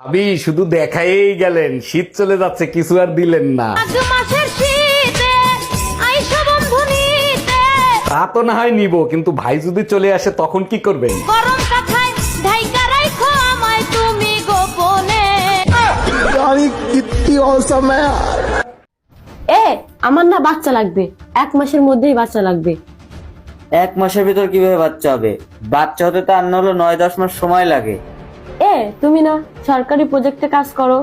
ভাবি শুধু দেখাই গেলেন শীত চলে যাচ্ছে কিছু আর দিলেন না। তা তো না হয় নিব কিন্তু ভাই যদি চলে আসে তখন কি করবেন? এ আমার না বাচ্চা লাগবে। এক মাসের মধ্যেই বাচ্চা লাগবে। এক মাসের ভিতর কীভাবে বাচ্চা হবে? বাচ্চা হতে তো আর না হলো নয় দশ মাস সময় লাগে। এ তুমি না সরকারি প্রজেক্টে কাজ করো।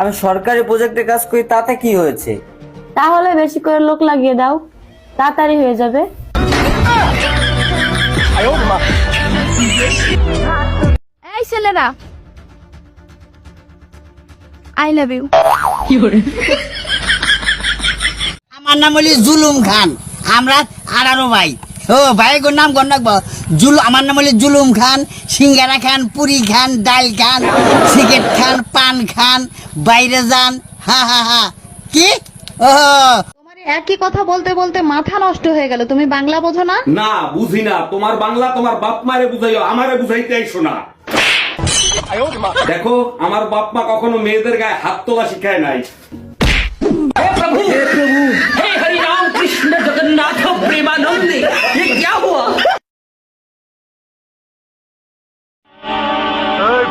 আমি সরকারি প্রজেক্টে কাজ করি তাতে কি হয়েছে? তাহলে বেশি করে লোক লাগিয়ে দাও তাড়াতাড়ি হয়ে যাবে। এই ছেলেরা আই লাভ ইউ আমার নাম হলি জুলুম খান আমরা আঠারো ভাই। ও ভাই গোর নাম গণ রাখব? জুল আমার নাম হলি জুলুম খান সিঙ্গারা খান পুরি খান ডাল খান সিগারেট খান পান খান বাইরে যান হা হা হা। কি? ও। একই কথা বলতে বলতে মাথা নষ্ট হয়ে গেল তুমি বাংলা বোঝো না? না বুঝি না। তোমার বাংলা তোমার বাপ মারে বুঝাইও আমারে বুঝাইতে আইসো না দেখো আমার বাপ মা কখনো মেয়েদের গায়ে হাত তোলা শিখায় নাই। ওই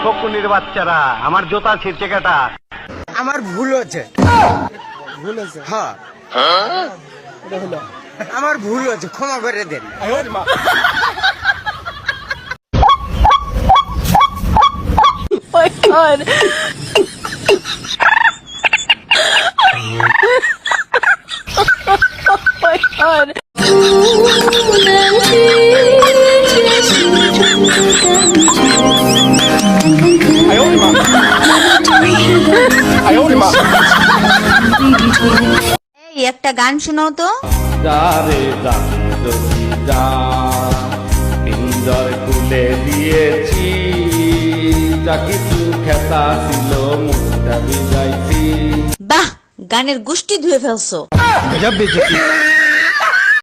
ফকুনির বাচ্চারা আমার জোতা ছিঁড়ছে কাটা। আমার ভুল হচ্ছে ভুল হচ্ছে হ্যাঁ। আমার ভুল হচ্ছে ক্ষমা করে দেন। এই একটা গান শোনাও তো। খুলে দিয়েছি। যা কিছু খেতা ছিল মুখটা ভিজাইছি। বাহ গানের গোষ্ঠী ধুয়ে ফেলছো।